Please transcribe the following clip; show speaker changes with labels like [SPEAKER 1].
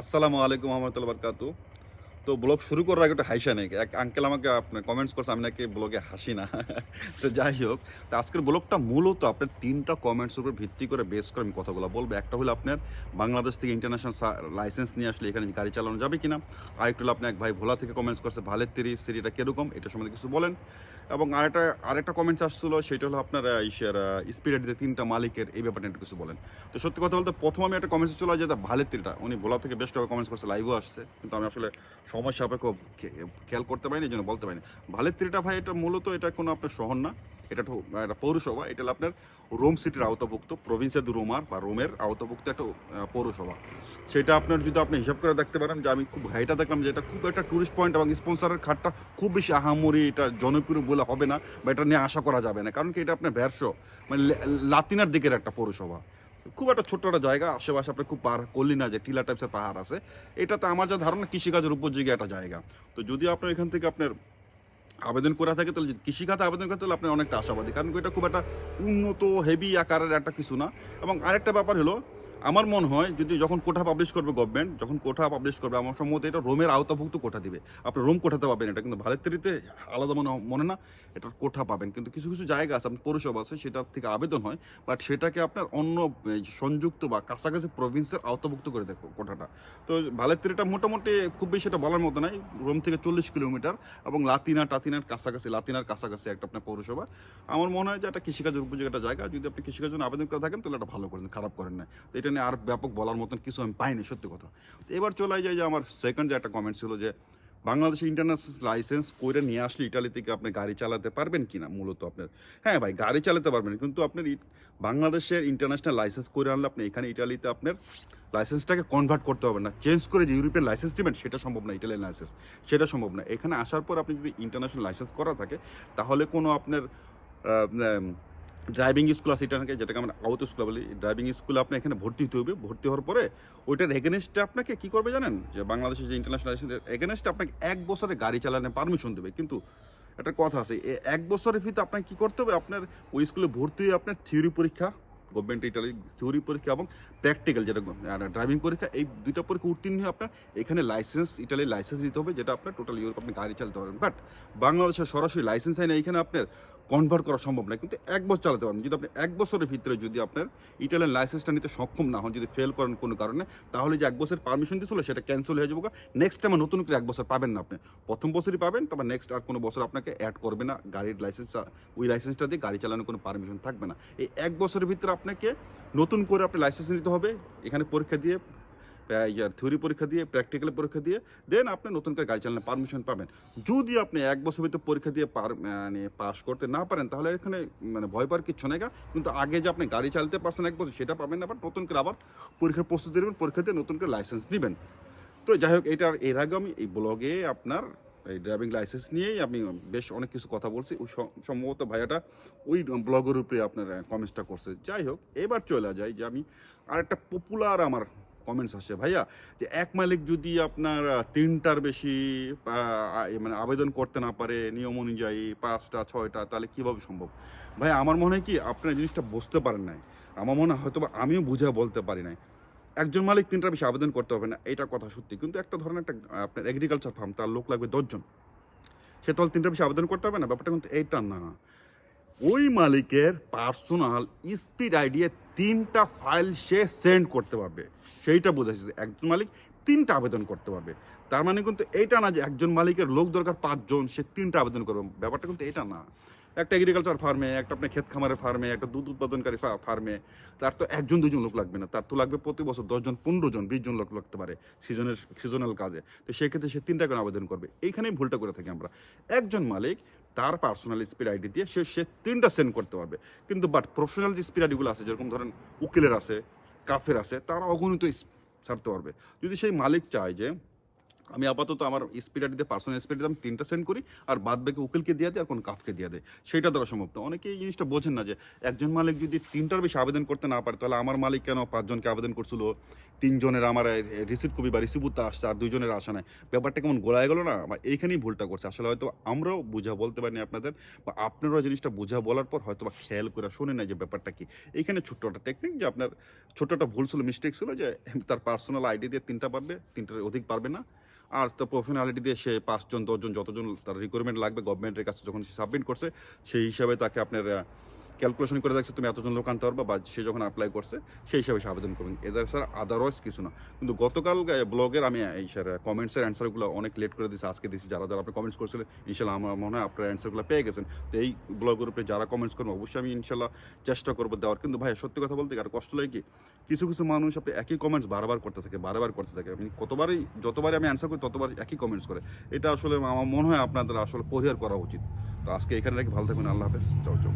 [SPEAKER 1] আসসালামু আলাইকুম রহমতুল্লাহ বারকাতু। তো ব্লগ শুরু করার আগে একটা হাসা নেই। এক আঙ্কেল আমাকে আপনার কমেন্টস করছে, আমি নাকি ব্লগে হাসি না। তো যাই হোক, তো আজকের ব্লগটা মূলত আপনার তিনটা কমেন্টস উপর ভিত্তি করে বেস করে আমি কথাগুলো বলব। একটা হলো আপনার বাংলাদেশ থেকে ইন্টারন্যাশনাল লাইসেন্স নিয়ে আসলে এখানে গাড়ি চালানো যাবে কিনা। আরেকটা হলো আপনি এক ভাই ভোলা থেকে কমেন্টস করছে, ভালের তিরি সিরিটা কীরকম, এটা সম্বন্ধে কিছু বলেন। এবং আরেকটা আরেকটা কমেন্টস আসছিল, সেটা হলো আপনার ইসের স্পিরিট দিয়ে তিনটা মালিকের, এই ব্যাপারটা একটু কিছু বলেন। তো সত্যি কথা বলতে প্রথম আমি একটা কমেন্টস চলে যেটা ভালের তিনটা। উনি ভোলা থেকে বেস্ট কমেন্টস করছে লাইভও আসছে। কিন্তু আমি আসলে সময় সাপেক্ষ খেয়াল করতে পারিনি, এই জন্য বলতে পারিনি। ভালের তিরিটা ভাই, এটা মূলত এটা কোনো আপনার শহর না। এটা তো একটা পৌরসভা, এটা হলো আপনার রোম সিটির আওতাভুক্ত প্রভিন্সিয়া দু রোমার বা রোমের আওতাভুক্ত একটা পৌরসভা। সেটা আপনার যদি আপনি হিসাব করে দেখতে পারেন যে আমি খুব হাইটা দেখলাম যে এটা খুব একটা টুরিস্ট পয়েন্ট এবং স্পন্সরের খাতটা খুব বেশি আহামরি এটা জনপ্রিয় বলে হবে না বা এটা নিয়ে আশা করা যাবে না। কারণ কি এটা আপনার ভ্যারসো মানে লাতিনার দিকের একটা পৌরসভা। খুব একটা ছোট্ট একটা জায়গা, আশেপাশে আপনার খুব পাহাড় করলি না যে টিলা টাইপসের পাহাড় আছে। এটাতে আমার যা ধারণা, কৃষিকাজের উপযোগী একটা জায়গা। তো যদি আপনার এখান থেকে আপনার আবেদন করা থাকে, তাহলে যদি কৃষিখাতে আবেদন করে, তাহলে আপনি অনেকটা আশাবাদী। কারণ এটা খুব একটা উন্নত হেভি আকারের একটা কিছু না। এবং আরেকটা ব্যাপার হলো আমার মনে হয় যদি যখন কোঠা পাবলিশ করবে গভর্নমেন্ট যখন কোঠা পাবলিশ করবে, আমার সম্ভবত এটা রোমের আওতাভুক্ত কোঠা দিবে। আপনি রোম কোঠাতে পাবেন, এটা কিন্তু ভারতেরিতে আলাদা মনে মনে না এটার কোঠা পাবেন। কিন্তু কিছু কিছু জায়গা আছে, আপনার পৌরসভা আছে সেটার থেকে আবেদন হয় বাট সেটাকে আপনার অন্য সংযুক্ত বা কাছাকাছি প্রভিন্সের আওতাভুক্ত করে দেখো কোঠাটা। তো ভালেত্রিটা মোটামুটি খুব বেশি এটা বলার মতো নাই, রোম থেকে চল্লিশ কিলোমিটার এবং লাতিনা, টাতিনার কাছাকাছি, লাতিনার কাছাকাছি একটা আপনার পৌরসভা। আমার মনে হয় যে একটা কৃষিকাজের উপযোগী একটা জায়গা, যদি আপনি কৃষিকাজের জন্য আবেদন করে থাকেন, তাহলে এটা ভালো করেন, খারাপ করেন না। তো এটা নিয়ে আর ব্যাপক বলার মতন কিছু আমি পাইনি, সত্যি কথা। তো এবার চলে যায় যে আমার সেকেন্ড যে একটা কমেন্ট ছিল যে, বাংলাদেশে ইন্টারন্যাশনাল লাইসেন্স করে নিয়ে আসলে ইটালি থেকে আপনি গাড়ি চালাতে পারবেন কিনা, মূলত আপনার। হ্যাঁ ভাই, গাড়ি চালাতে পারবেন, কিন্তু আপনার বাংলাদেশের ইন্টারন্যাশনাল লাইসেন্স করে আনলে আপনি এখানে ইটালিতে আপনার লাইসেন্সটাকে কনভার্ট করতে হবে না। চেঞ্জ করে যে ইউরোপিয়ান লাইসেন্স নেবেন সেটা সম্ভব না ইটালিয়ান লাইসেন্স সেটা সম্ভব না। এখানে আসার পর আপনি যদি ইন্টারন্যাশনাল লাইসেন্স করা থাকে, তাহলে কোনো আপনার ড্রাইভিং স্কুল আছে, এটাকে যেটাকে আমরা আউট স্কুল বলি ড্রাইভিং স্কুলে আপনি এখানে ভর্তি হতে হবে। ভর্তি হওয়ার পরে ওইটার এগেনস্টে আপনাকে কি করবে জানেন? যে বাংলাদেশের যে ইন্টারন্যাশনাল এগেনস্টে আপনাকে এক বছরে গাড়ি চালানোর পারমিশন দেবে। কিন্তু একটা কথা আছে এক বছরের ভিতরে আপনাকে কি করতে হবে? আপনার ওই স্কুলে ভর্তি হয়ে আপনার থিওরি পরীক্ষা গভর্নমেন্ট ইটালি থিওরি পরীক্ষা এবং প্র্যাকটিক্যাল যেটা ড্রাইভিং পরীক্ষা, এই দুইটা পরীক্ষা উত্তীর্ণ হয়ে আপনার এখানে লাইসেন্স ইটালির লাইসেন্স নিতে হবে, যেটা আপনার টোটাল ইউরোপ আপনি গাড়ি চালাতে পারবেন। বাট বাংলাদেশের সরাসরি লাইসেন্স হয় না এখানে আপনার কনভার্ট করা সম্ভব না কিন্তু এক বছর চালাতে পারবেন। যদি আপনি এক বছরের ভিতরে যদি আপনার ইটালিয়ান লাইসেন্সটা নিতে সক্ষম না হন, যদি ফেল করেন কোনো কারণে, তাহলে যে এক বছর পারমিশন দিয়েছিল সেটা ক্যান্সেল হয়ে যাবে। নেক্সট টাইম নতুন করে এক বছর পাবেন না আপনি। প্রথম বছরই পাবেন, তারপর নেক্সট আর কোনো বছর আপনাকে অ্যাড করবে না। গাড়ির লাইসেন্স ওই লাইসেন্সটা দিয়ে গাড়ি চালানোর কোনো পারমিশন থাকবে না। এই এক বছরের ভিতরে আপনাকে নতুন করে আপনি লাইসেন্স নিতে হবে। এখানে পরীক্ষা দিয়ে থিওরি পরীক্ষা দিয়ে প্র্যাকটিক্যাল পরীক্ষা দিয়ে দেন আপনি নতুন করে গাড়ি চালানোর পারমিশন পাবেন। যদি আপনি এক বছর ভিতরে পরীক্ষা দিয়ে পার মানে পাস করতে না পারেন, তাহলে এখানে মানে ভয় পাওয়ার কিচ্ছু নেই। কিন্তু আগে যে আপনি গাড়ি চালাতে পারছেন এক বছর, সেটা পাবেন না আবার নতুন করে আবার পরীক্ষার প্রস্তুতি নেবেন, পরীক্ষা দিয়ে নতুন করে লাইসেন্স নেবেন। তো যাই হোক, এটার, এর আগে আমি এই ব্লগে আপনার এই ড্রাইভিং লাইসেন্স নিয়েই আমি বেশ অনেক কিছু কথা বলছি। ওই সম্ভবত ভাইয়াটা ওই ব্লগের উপরে আপনার কমেন্টসটা করছে। যাই হোক, এবার চলে যায় যে আমি আরেকটা পপুলার আমার কমেন্টস আসে ভাইয়া, যে এক মালিক যদি আপনার তিনটার বেশি মানে আবেদন করতে না পারে নিয়ম অনুযায়ী পাঁচটা, ছয়টা, তাহলে কীভাবে সম্ভব? ভাই আমার মনে হয় কি, আপনার জিনিসটা বুঝতে পারেন নাই। আমার মনে হয় হয়তো আমিও বুঝে বলতে পারি নাই। একজন মালিক তিনটার বেশি আবেদন করতে হবে না, এটা কথা সত্যি। কিন্তু একটা ধরনের একটা আপনার এগ্রিকালচার ফার্ম তার লোক লাগবে দশজন। সে তাহলে তিনটার বেশি আবেদন করতে হবে না, ব্যাপারটা কিন্তু এইটা না। ওই মালিকের পার্সোনাল স্পিড আইডিয়ে তিনটা ফাইল সে সেন্ড করতে পারবে। সেইটা বোঝাচ্ছে একজন মালিক তিনটা আবেদন করতে পারবে। তার মানে কিন্তু এইটা না যে একজন মালিকের লোক দরকার পাঁচজন, সে তিনটা আবেদন করবে। ব্যাপারটা কিন্তু এটা না। একটা এগ্রিকালচার ফার্মে একটা আপনার ক্ষেত খামারের ফার্মে একটা দুধ উৎপাদনকারী ফার্মে তার তো একজন দুজন লোক লাগবে না। তার তো লাগবে প্রতি বছর দশজন পনেরো জন বিশ জন লোক লাগতে পারে সিজনের সিজনাল কাজে। তো সেক্ষেত্রে সে তিনটা করে আবেদন করবে। এইখানেই ভুলটা করে থাকি আমরা। একজন মালিক তার পার্সোনাল স্পিড আইডি দিয়ে সে সে তিনটা সেন্ড করতে পারবে। কিন্তু বাট প্রফেশনাল যে স্পিড আইডিগুলো আছে, যেরকম ধরেন উকিলের আছে, কাফের আছে, তারা অগণিত ছাড়তে পারবে। যদি সেই মালিক চায় যে আমি আপাতত আমার স্পিডাটিতে পার্সোনাল স্পিডে আমি তিনটা সেন্ড করি, আর বাদ বাকি উকিলকে দিয়ে দেয় আর কোনো কাফকে দিয়ে দেয়। সেটা দ্বারা সম্ভব তো অনেকে এই জিনিসটা বোঝেন না যে একজন মালিক যদি তিনটার বেশি আবেদন করতে না পারে, তাহলে আমার মালিক কেন পাঁচজনকে আবেদন করছিল? তিনজনের আমার রিসিপ্ট কপি বা রিসিপুত্তা আসছে আর দুজনের আসা নাই। ব্যাপারটা কেমন গোলায় গেল না? বা এইখানেই ভুলটা করছে। আসলে হয়তো আমরাও বুঝা বলতে পারিনি আপনাদের, বা আপনারাও জিনিসটা বুঝা বলার পর হয়তো বা খেয়াল করে শুনে না যে ব্যাপারটা কি। এইখানে ছোট্ট একটা টেকনিক যে আপনার ছোট্ট একটা ভুল ছিল মিস্টেক ছিল যে তার পার্সোনাল আইডি দিয়ে তিনটা পারবে, তিনটার অধিক পারবে না। আর তো প্রফেশনালিটি দিয়ে সে পাঁচজন, দশজন, যতজন তার রিকোয়ারমেন্ট লাগবে গভর্নমেন্টের কাছে যখন সে সাবমিট করছে, সেই হিসাবে তাকে আপনার ক্যালকুলেশন করে দেখছে তুমি এতজন লোক আনতে পারবা বা সে যখন অ্যাপ্লাই করছে, সেই হিসাবে সে আবেদন করবেন এদের স্যার আদারওয়াইজ কিছু না। কিন্তু গতকাল ব্লগের আমি এই স্যার কমেন্টসের অ্যান্সারগুলো অনেক লেট করে দিয়েছি, আজকে দিয়েছি। যারা যারা আপনি কমেন্টস করছিলেন, ইনশাল্লাহ আমার মনে হয় আপনার অ্যান্সারগুলো পেয়ে গেছেন। তো এই ব্লগের উপরে যারা কমেন্টস করবেন অবশ্যই আমি ইনশাল্লাহ চেষ্টা করব দেওয়ার। কিন্তু ভাই সত্যি কথা বলতে আর কষ্ট লাগে কি? কিছু কিছু মানুষ আপনি একই কমেন্টস বারবার করতে থাকে, বারবার করতে থাকে। আমি কতবারই, যতবারই আমি অ্যান্সার করি ততবার একই কমেন্টস করে। এটা আসলে আমার মনে হয় আপনাদের আসলে পরিহার করা উচিত। তো আজকে এখানে রেখে ভালো থাকুন আল্লাহ হাফেজ। চাও চাও